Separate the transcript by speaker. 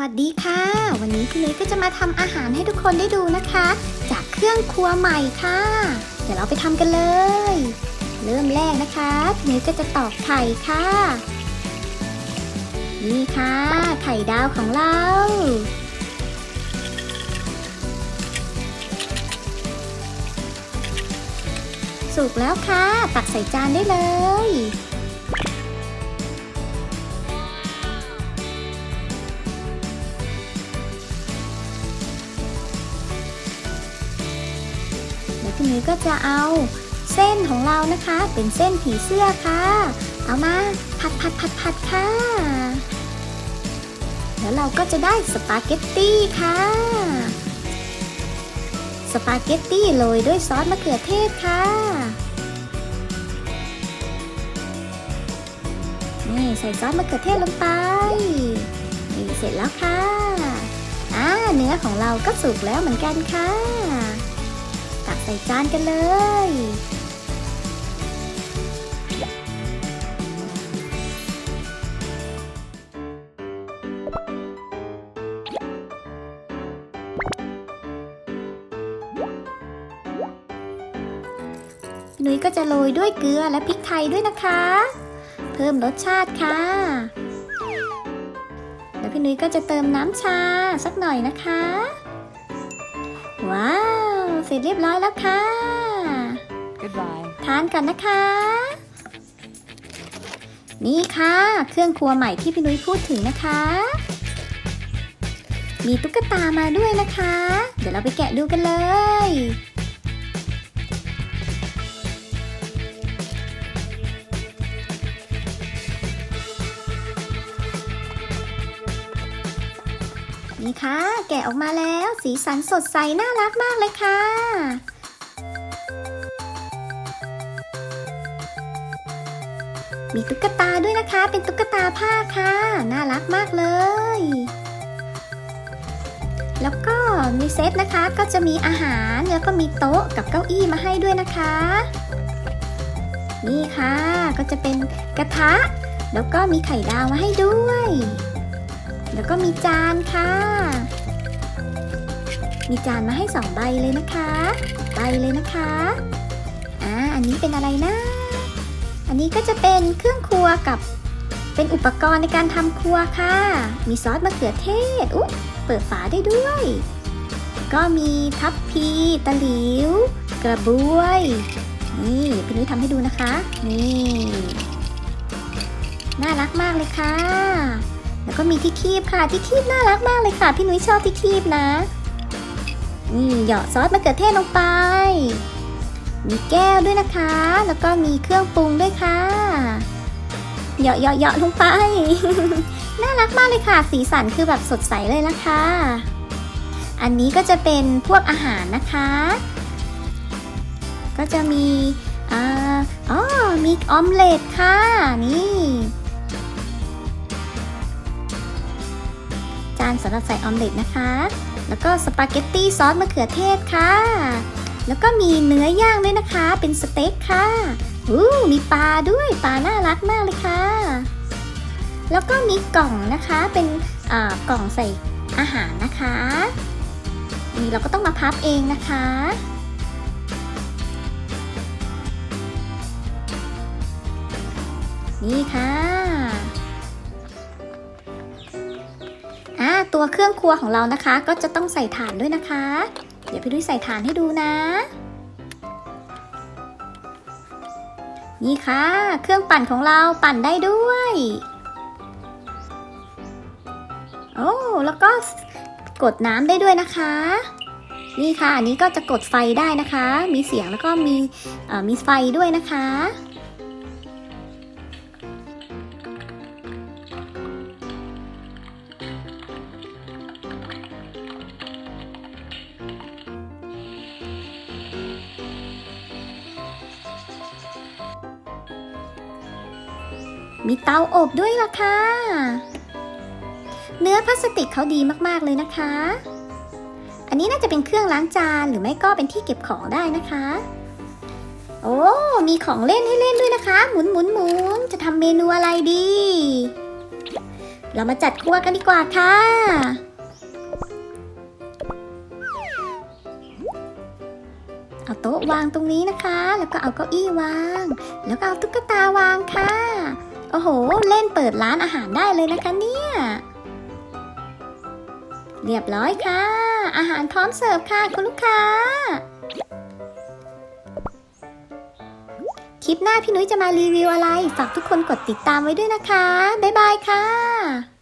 Speaker 1: วัสดีค่ะ วันนี้พี่นุ้ยก็จะมาทำอาหารให้ทุกคนได้ดูนะคะ จากเครื่องครัวใหม่ค่ะ เดี๋ยวเราไปทำกันเลย เริ่มแรกนะคะพี่นุ้ยก็จะตอกไข่ค่ะ นี่ค่ะ ไข่ดาวของเรา สุกแล้วค่ะ ตักใส่จานได้เลย นุ้ก็จะเอาเส้นของเรานะคะ เป็นเส้นผีเสื้อค่ะ เอามาผัดผัดผัดผัดค่ะ แล้วเราก็จะได้สปาเกตตี้ค่ะ สปาเกตตี้โรยด้วยซอสมะเขือเทศค่ะนี่ใส่ซอสมะเขือเทศลงไปนี่เสร็จแล้วค่ะอ่าเนื้อของเราก็สุกแล้วเหมือนกันค่ะ ใส่จานกันเลย นุ้ยก็จะโรยด้วยเกลือและพริกไทยด้วยนะคะ เพิ่มรสชาติค่ะ แล้วพี่นุ้ยก็จะเติมน้ำชาสักหน่อยนะคะ ว้า ร็จเรียบร้อยแล้วค่ะ
Speaker 2: Goodbye.
Speaker 1: ทานกันนะคะ นี่ค่ะ เครื่องครัวใหม่ที่พี่นุ้ยพูดถึงนะคะ มีตุ๊กตามาด้วยนะคะ เดี๋ยวเราไปแกะดูกันเลย นี่ค่ะ แกะออกมาแล้ว สีสันสดใส น่ารักมากเลยค่ะ มีตุ๊กตาด้วยนะคะ เป็นตุ๊กตาผ้าค่ะ น่ารักมากเลย แล้วก็มีเซตนะคะ ก็จะมีอาหารแล้วก็มีโต๊ะกับเก้าอี้มาให้ด้วยนะคะ นี่ค่ะ ก็จะเป็นกระทะ แล้วก็มีไข่ดาวมาให้ด้วย แล้วก็มีจานค่ะ มีจานมาให้สองใบเลยนะคะ ใบเลยนะคะ อ่า อันนี้เป็นอะไรนะ อันนี้ก็จะเป็นเครื่องครัวกับเป็นอุปกรณ์ในการทำครัวค่ะ มีซอสมะเขือเทศ อุ๊เปิดฝาได้ด้วย ก็มีทัพพีตะหลิว กระบวย นี่พี่นุ้ยทำให้ดูนะคะ นี่ น่ารักมากเลยค่ะ แล้วก็มีที่คีบค่ะที่คีบน่ารักมากเลยค่ะ พี่นุ้ยชอบที่คีบนะ นี่เหยาะซอสมะเขือเทศลงไป มีแก้วด้วยนะคะ แล้วก็มีเครื่องปรุงด้วยค่ะเหยาะเหยาะเหยาะลงไป น่ารักมากเลยค่ะ สีสันคือแบบสดใสเลยนะคะ อันนี้ก็จะเป็นพวกอาหารนะคะ ก็จะมีอ๋อมีออมเล็ตค่ะ นี่ สำหรับใส่ออมเล็ตนะคะ แล้วก็สปาเกตตี้ซอสมะเขือเทศค่ะ แล้วก็มีเนื้อย่างด้วยนะคะ เป็นสเต็กค่ะอู้มีปลาด้วยปลาน่ารักมากเลยค่ะ แล้วก็มีกล่องนะคะเป็นอ่ากล่องใส่อาหารนะคะนี่เราก็ต้องมาพับเองนะคะนี่ค่ะ ตัวเครื่องครัวของเรานะคะ ก็จะต้องใส่ถ่านด้วยนะคะ เดี๋ยวพี่ดุ้ยใส่ถ่านให้ดูนะ นี่ค่ะ เครื่องปั่นของเราปั่นได้ด้วยโอ้แล้วก็กดน้ำได้ด้วยนะคะ นี่ค่ะอันนี้ก็จะกดไฟได้นะคะ มีเสียงแล้วก็มีมีไฟด้วยนะคะ มีเตาอบด้วยล่ะค่ะ เนื้อพลาสติกเขาดีมากๆเลยนะคะ อันนี้น่าจะเป็นเครื่องล้างจานหรือไม่ก็เป็นที่เก็บของได้นะคะ โอ้ มีของเล่นให้เล่นด้วยนะคะ หมุนหมุนหมุนจะทำเมนูอะไรดี เรามาจัดครัวกันดีกว่าค่ะเอาโต๊ะวางตรงนี้นะคะ แล้วก็เอาเก้าอี้วาง แล้วก็เอาตุ๊กตาวางค่ะ อ้โห เล่นเปิดร้านอาหารได้เลยนะคะเนี่ย เรียบร้อยค่ะ อาหารพร้อมเสิร์ฟค่ะคุณลูกค้า คลิปหน้าพี่นุ้ยจะมารีวิวอะไร ฝากทุกคนกดติดตามไว้ด้วยนะคะ บ๊ายบายค่ะ